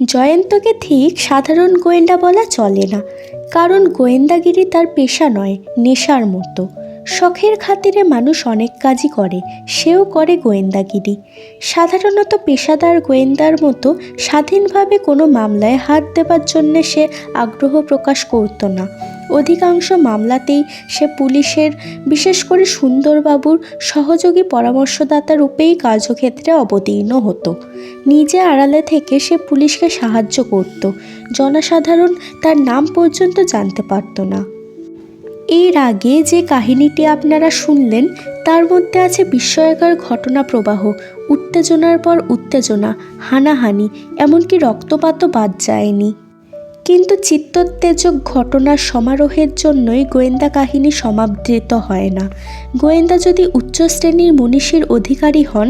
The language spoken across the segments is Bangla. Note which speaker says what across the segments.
Speaker 1: জয়ন্তকে ঠিক সাধারণ গোয়েন্দা বলা চলে না, কারণ গোয়েন্দাগিরি তার পেশা নয়, নেশার মতো। শখের খাতিরে মানুষ অনেক কাজই করে, সেও করে গোয়েন্দাগিরি। সাধারণত পেশাদার গোয়েন্দার মতো স্বাধীনভাবে কোনো মামলায় হাত দেবার জন্যে সে আগ্রহ প্রকাশ করতো না। অধিকাংশ মামলাতেই সে পুলিশের, বিশেষ করে সুন্দরবাবুর সহযোগী পরামর্শদাতা রূপেই কার্যক্ষেত্রে অবতীর্ণ হতো। নিজে আড়ালে থেকে সে পুলিশকে সাহায্য করত। জনসাধারণ তার নাম পর্যন্ত জানতে পারত না। এর আগে যে কাহিনীটি আপনারা শুনলেন, তার মধ্যে আছে বিস্ময়কর ঘটনা প্রবাহ, উত্তেজনার পর উত্তেজনা, হানাহানি, এমনকি রক্তপাতও বাদ যায়নি। কিন্তু চিত্তোত্তেজক ঘটনার সমারোহের জন্যই গোয়েন্দা কাহিনী সমাদৃত হয় না। গোয়েন্দা যদি উচ্চ শ্রেণির মনীষীর অধিকারী হন,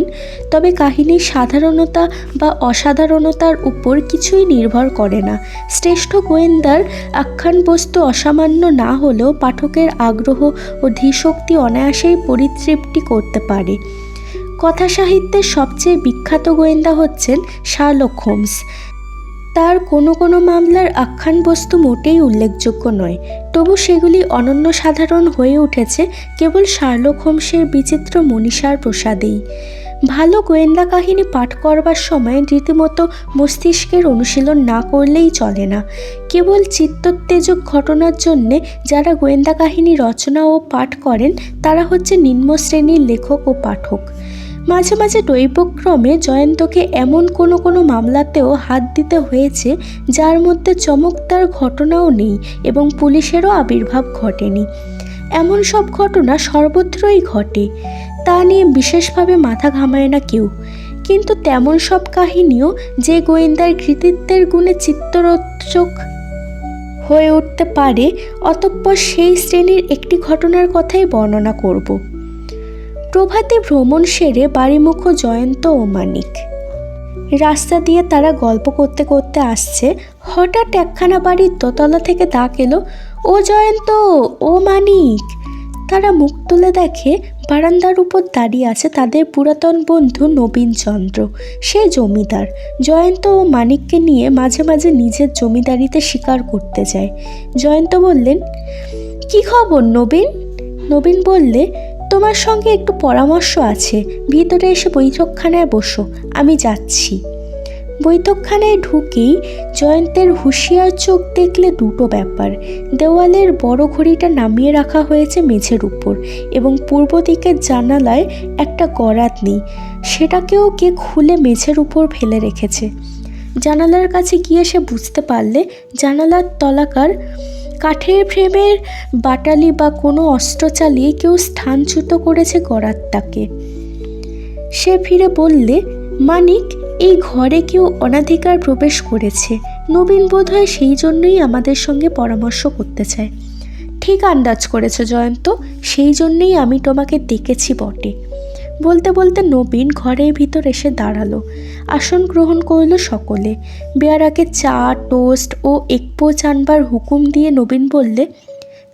Speaker 1: তবে কাহিনীর সাধারণতা বা অসাধারণতার উপর কিছুই নির্ভর করে না। শ্রেষ্ঠ গোয়েন্দার আখ্যান বস্তু অসামান্য না হলেও পাঠকের আগ্রহ ও ধীশক্তি অনায়াসেই পরিতৃপ্তি করতে পারে। কথা সাহিত্যের সবচেয়ে বিখ্যাত গোয়েন্দা হচ্ছেন শার্লক হোমস। তার কোনো কোনো মামলার আখ্যান বস্তু মোটেই উল্লেখযোগ্য নয়। তবু সেগুলি অনন্য সাধারণ হয়ে উঠেছে কেবল শার্লক হোমসের বিচিত্র মনীষার প্রসাদেই। ভালো গোয়েন্দা কাহিনী পাঠ করবার সময় রীতিমতো মস্তিষ্কের অনুশীলন না করলেই চলে না। কেবল চিত্তোত্তেজক ঘটনার জন্যে যারা গোয়েন্দা কাহিনী রচনা ও পাঠ করেন, তারা হচ্ছে নিম্ন শ্রেণির লেখক ও পাঠক। মাঝে মাঝে দৈবক্রমে জয়ন্তকে এমন কোনো কোনো মামলাতেও হাত দিতে হয়েছে, যার মধ্যে চমকদার ঘটনাও নেই এবং পুলিশেরও আবির্ভাব ঘটেনি। এমন সব ঘটনা সর্বত্রই ঘটে। তা নিয়ে বিশেষভাবে মাথা ঘামায় না কেউ। কিন্তু তেমন সব কাহিনীও যে গোয়েন্দার কৃতিত্বের গুণে চিত্তরোচক হয়ে উঠতে পারে, অতঃপর সেই শ্রেণির একটি ঘটনার কথাই বর্ণনা করব। প্রভাতে ভ্রমণ সেরে বাড়িমুখ জয়ন্ত ও মানিক। রাস্তা দিয়ে তারা গল্প করতে করতে আসছে। হঠাৎ একখানা বাড়ির দোতলা থেকে ডাক এলো, ও জয়ন্ত, ও মানিক! তারা মুখ তুলে দেখে বারান্দার উপর দাঁড়িয়ে আছে তাদের পুরাতন বন্ধু নবীনচন্দ্র সে জমিদার। জয়ন্ত ও মানিককে নিয়ে মাঝে মাঝে নিজের জমিদারিতে শিকার করতে যায়। জয়ন্ত বললেন, কি খবর নবীন? নবীন বললে তোমার সঙ্গে একটু পরামর্শ আছে। ভিতরে এসে বৈঠকখানায় বসো, আমি যাচ্ছি। বৈঠকখানায় ঢুকেই জয়ন্তের হুঁশিয়ার চোখ দেখলে দুটো ব্যাপার। দেওয়ালের বড় ঘড়িটা নামিয়ে রাখা হয়েছে মেঝের উপর এবং পূর্ব দিকের জানালায় একটা গরাত নেই। সেটাকেও কে খুলে মেঝের উপর ফেলে রেখেছে। জানালার কাছে গিয়ে সে বুঝতে পারলে জানালার তলাকার কাঠের ফ্রেমের বাটালি বা কোনো অস্ত্র চালিয়ে কেউ স্থানচ্যুত করেছে গড়ারটাকে সে ফিরে বললে, মানিক, এই ঘরে কেউ অনাধিকার প্রবেশ করেছে। নবীন বোধহয় সেই জন্যই আমাদের সঙ্গে পরামর্শ করতে চায়। ঠিক আন্দাজ করেছ জয়ন্ত, সেই জন্যই আমি তোমাকে ডেকেছি বটে। বলতে বলতে নবীন ঘরের ভিতর এসে দাঁড়াল। আসন গ্রহণ করল সকলে। বেয়ারাকে চা, টোস্ট ও একপো চানবার হুকুম দিয়ে নবীন বললে,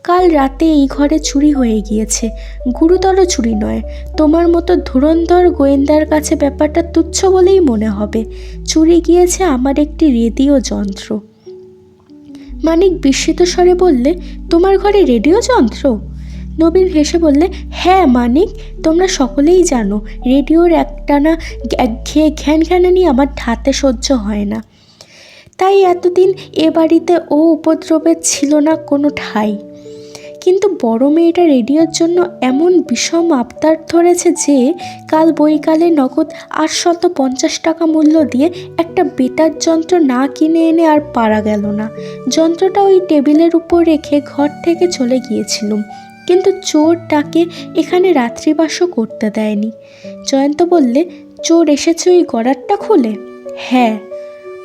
Speaker 1: কাল রাতে এই ঘরে চুরি হয়ে গিয়েছে। গুরুতর চুরি নয়। তোমার মতো ধুরন্ধর গোয়েন্দার কাছে ব্যাপারটা তুচ্ছ বলেই মনে হবে। চুরি গিয়েছে আমার একটি রেডিও যন্ত্র। মানিক বিস্মিত স্বরে বললে, তোমার ঘরে রেডিও যন্ত্র? নবীন হেসে বললে হ্যাঁ মানিক, তোমরা সকলেই জানো, রেডিওর একটানা একঘেয়ে ঘ্যান ঘ্যানানি আমার হাতে সহ্য হয় না। তাই এতদিন এ বাড়িতে ও উপদ্রবের ছিল না কোনো ঠাই। কিন্তু বড় মেয়েটা রেডিওর জন্য এমন বিষম আবদার ধরেছে যে, কাল বইকালে নগদ আটশত পঞ্চাশ টাকা মূল্য দিয়ে একটা বেতার যন্ত্র না কিনে এনে আর পারা গেল না। যন্ত্রটা ওই টেবিলের উপর রেখে ঘর থেকে চলে গিয়েছিলুম। কিন্তু চোর তাকে এখানে রাত্রিবাসও করতে দেয়নি। জয়ন্ত বললে, চোর এসেছে ওই গড়ারটা খুলে? হ্যাঁ।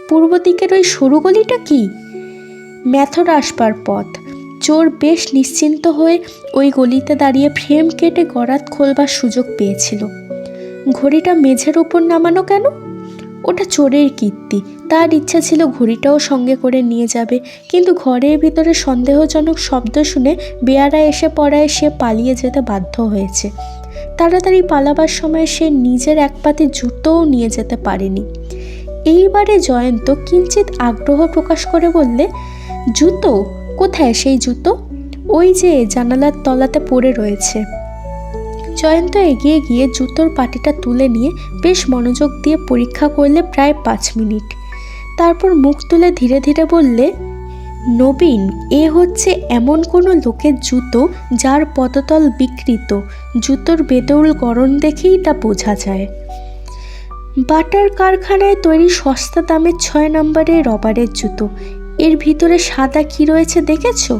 Speaker 1: পূর্ব দিকের ওই সরু গলিটা কি? ম্যাথর আসবার পথ। চোর বেশ নিশ্চিন্ত হয়ে ওই গলিতে দাঁড়িয়ে ফ্রেম কেটে গড়াত খোলবার সুযোগ পেয়েছিল। ঘড়িটা মেঝের উপর নামানো কেন? ওটা চোরের কীর্তি। তার ইচ্ছা ছিল ঘড়িটাও সঙ্গে করে নিয়ে যাবে, কিন্তু ঘরের ভিতরে সন্দেহজনক শব্দ শুনে বেয়ারা এসে পড়ায় সে পালিয়ে যেতে বাধ্য হয়েছে। তাড়াতাড়ি পালাবার সময় সে নিজের এক পাতে জুতোও নিয়ে যেতে পারেনি। এইবারে জয়ন্ত কিঞ্চিত আগ্রহ প্রকাশ করে বললে, জুতো? কোথায় সেই জুতো? ওই যে জানালার তলাতে পড়ে রয়েছে। জয়ন্ত এগিয়ে গিয়ে জুতোর পাটিটা তুলে নিয়ে বেশ মনোযোগ দিয়ে পরীক্ষা করলে প্রায় পাঁচ মিনিট। তারপর মুখ তুলে ধীরে ধীরে বললে, নবীন, এ হচ্ছে এমন কোনো লোকের জুতো যার পদতল বিকৃত। জুতোর বেদৌল গরম দেখেই তা বোঝা যায়। বাটার কারখানায় তৈরি সস্তা দামের ছয় নম্বরের রবারের জুতো। এর ভিতরে সাদা কি রয়েছে দেখেছ?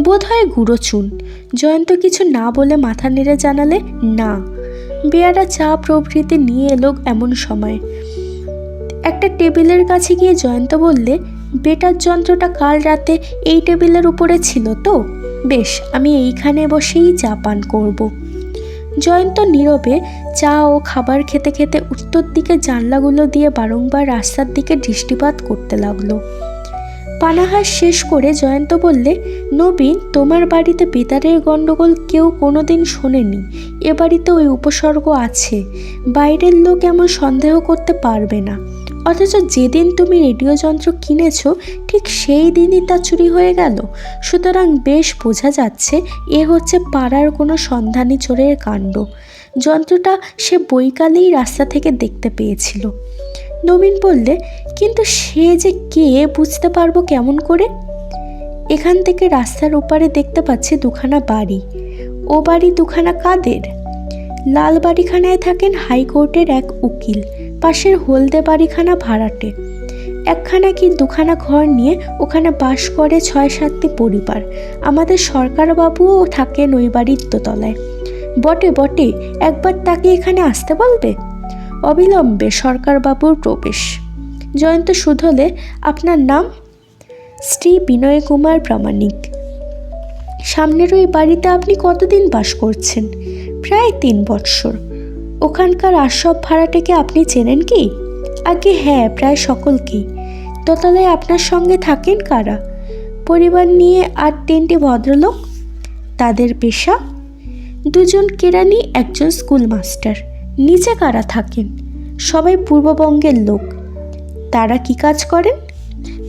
Speaker 1: বোধহয় গুঁড়ো চুন। জয়ন্ত কিছু না বলে মাথা নেড়ে জানালে, না। বেয়ারা চা প্রভৃতি নিয়ে এলো এমন সময়। একটা টেবিলের কাছে গিয়ে জয়ন্ত বললে, বেটার যন্ত্রটা কাল রাতে এই টেবিলের উপরে ছিল তো? বেশ, আমি এইখানে বসেই চা পান করব। জয়ন্ত নীরবে চা ও খাবার খেতে খেতে উত্তর দিকে জানলাগুলো দিয়ে বারংবার রাস্তার দিকে দৃষ্টিপাত করতে লাগল। পানাহার শেষ করে জয়ন্ত বললে, নবীন, তোমার বাড়িতে বেতারের গণ্ডগোল কেউ কোনোদিন শোনেনি। এ বাড়িতে ওই উপসর্গ আছে। বাইরের লোক এমন সন্দেহ করতে পারবে না। অথচ যেদিন তুমি রেডিও যন্ত্র কিনেছ, ঠিক সেই দিনই তা চুরি হয়ে গেল। সুতরাং বেশ বোঝা যাচ্ছে এ হচ্ছে পাড়ার কোনো সন্ধানী চোরের কাণ্ড। যন্ত্রটা সে বৈকালেই রাস্তা থেকে দেখতে পেয়েছিল। নবীন বললে, কিন্তু সে যে কে বুঝতে পারব কেমন করে? এখান থেকে রাস্তার ওপারে দেখতে পাচ্ছি দুখানা বাড়ি। ও বাড়ি দুখানা কাদের? লাল বাড়িখানায় থাকেন হাইকোর্টের এক উকিল। পাশের হলদে বাড়িখানা ভাড়াটে। একখানা কি দুখানা ঘর নিয়ে ওখানে বাস করে ছয় সাতটি পরিবার। আমাদের সরকারবাবুও থাকেন ওই বাড়ির দোতলায়। বটে বটে, একবার তাকে এখানে আসতে বলবে? অবিলম্বে সরকারবাবুর প্রবেশ। জয়ন্ত শুধলে আপনার নাম? শ্রী বিনয় কুমার প্রামাণিক। সামনের ওই বাড়িতে আপনি কতদিন বাস করছেন? প্রায় তিন বৎসর। ওখানকার আসব ভাড়াটাকে আপনি চেনেন কি? আগে হ্যাঁ প্রায় সকলকেই। দোতলায় আপনার সঙ্গে থাকেন কারা? পরিবার নিয়ে আর তিনটি ভদ্রলোক? তাদের পেশা? দুজন কেরানি, একজন স্কুল মাস্টার। নিচে কারা থাকেন? সবাই পূর্ববঙ্গের লোক। তারা কি কাজ করেন?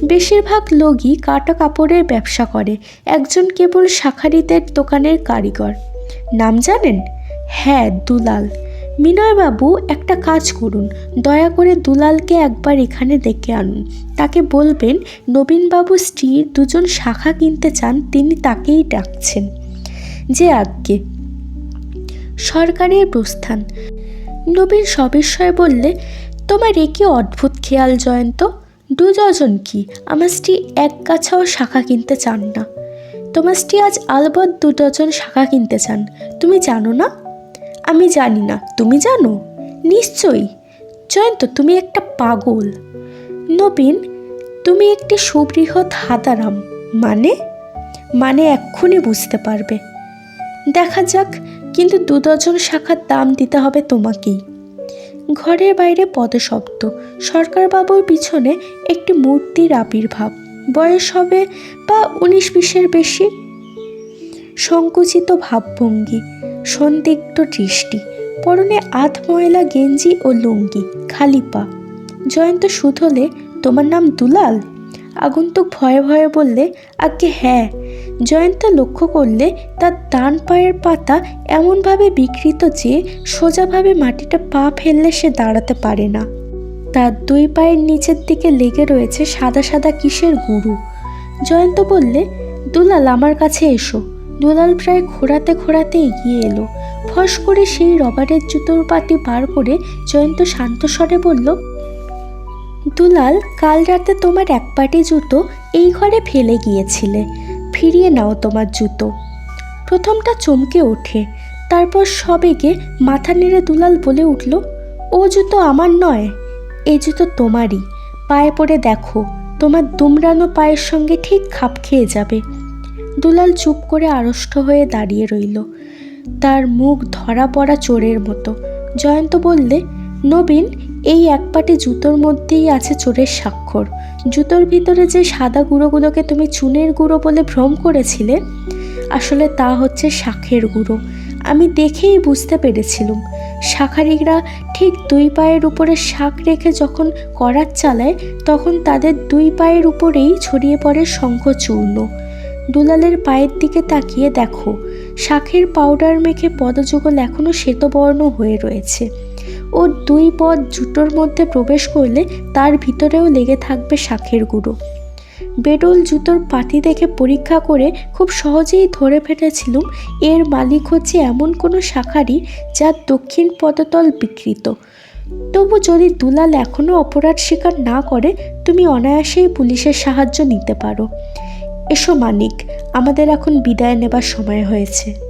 Speaker 1: বেশিরভাগ লোকই কাটা কাপড়ের ব্যবসা করে। একজন কেবল শাখারিদের দোকানের কারিগর। নাম জানেন? হ্যাঁ দুলাল। মিনয়বাবু একটা কাজ করুন। দয়া করে দুলালকে একবার এখানে ডেকে আনুন। তাকে বলবেন, নবীনবাবু স্ত্রীর দুজন শাখা কিনতে চান, তিনি তাকেই ডাকছেন। যে আজ্ঞে। সরকারের প্রস্থান। নবীন সবিস্ময়ে বললে, তোমার এ কি অদ্ভুত খেয়াল জয়ন্ত? দু ডজন কি? আমার স্ত্রী এক গাছাও শাখা কিনতে চান না। তোমার স্ত্রী আজ আলবৎ দু ডজন শাখা কিনতে চান। তুমি জানো না? আমি জানি না। তুমি জানো? নিশ্চয়ই। জয়ন্ত, তুমি একটা পাগল। নবীন, তুমি একটি সুবৃহৎ হাতারাম। মানে? মানে এক্ষুনি বুঝতে পারবে। দেখা যাক, কিন্তু দু ডজন শাখার দাম দিতে হবে তোমাকেই। ঘরের বাইরে পদশব্দ। সরকারবাবুর পিছনে একটি মূর্তির আবির্ভাব। বয়স হবে বা উনিশ বিশের বেশি? সংকুচিত ভাবভঙ্গি। সন্দিগ্ধ দৃষ্টি, পরনে আধ ময়লা গেঞ্জি ও লুঙ্গি, খালি পা। জয়ন্ত শুধলে তোমার নাম দুলাল? আগন্তুক ভয়ে ভয়ে বললে আগে হ্যাঁ। জয়ন্ত লক্ষ্য করলে, তার ডান পায়ের পাতা এমনভাবে বিকৃত যে, সোজাভাবে মাটিটা পা ফেললে সে দাঁড়াতে পারে না। তার দুই পায়ের নিচের দিকে লেগে রয়েছে সাদা সাদা কিসের গুরু? জয়ন্ত বললে, দুলাল, আমার কাছে এসো। দুলাল প্রায় খোঁড়াতে খোঁড়াতে এগিয়ে এলো। ফস করে সেই রবারের জুতোর পাটি বার করে জয়ন্ত শান্ত স্বরে বলল, দুলাল, কাল রাতে তোমার এক পাটি জুতো এই ঘরে ফেলে গিয়েছিলে। ফিরিয়ে নাও তোমার জুতো। প্রথমটা চমকে ওঠে। তারপর সবেগে মাথা নেড়ে দুলাল বলে উঠল, ও জুতো আমার নয় এই জুতো তোমারই। পায়ে পড়ে দেখো, তোমার দুমড়ানো পায়ের সঙ্গে ঠিক খাপ খেয়ে যাবে। দুলাল চুপ করে আড়ষ্ট হয়ে দাঁড়িয়ে রইল। তার মুখ ধরা পড়া চোরের মতো। জয়ন্ত বললে, নবীন, এই এক পাটি জুতোর মধ্যেই আছে চোরের স্বাক্ষর। জুতোর ভিতরে যে সাদা গুঁড়োগুলোকে তুমি চুনের গুঁড়ো বলে ভ্রম করেছিলে, আসলে তা হচ্ছে শাখের গুঁড়ো। আমি দেখেই বুঝতে পেরেছিলুম। শাখারিরা ঠিক দুই পায়ের উপরে শাক রেখে যখন করাত চালায়, তখন তাদের দুই পায়ের উপরেই ছড়িয়ে পড়ে শঙ্খচূর্ণ। দুলালের পায়ের দিকে তাকিয়ে দেখো, শাখের পাউডার মেখে পদযুগল এখনও শ্বেতবর্ণ হয়ে রয়েছে। ও দুই পদ জুটোর মধ্যে প্রবেশ করলে তার ভিতরেও লেগে থাকবে শাখের গুঁড়ো। বেডল জুতোর পাতি দেখে পরীক্ষা করে খুব সহজেই ধরে ফেলেছিলুম, এর মালিক হচ্ছে এমন কোনো শাখারি যার দক্ষিণ পদতল বিকৃত। তবু যদি দুলাল এখনও অপরাধ স্বীকার না করে, তুমি অনায়াসেই পুলিশের সাহায্য নিতে পারো। এসো মানিক আমাদের এখন বিদায় নেবার সময় হয়েছে।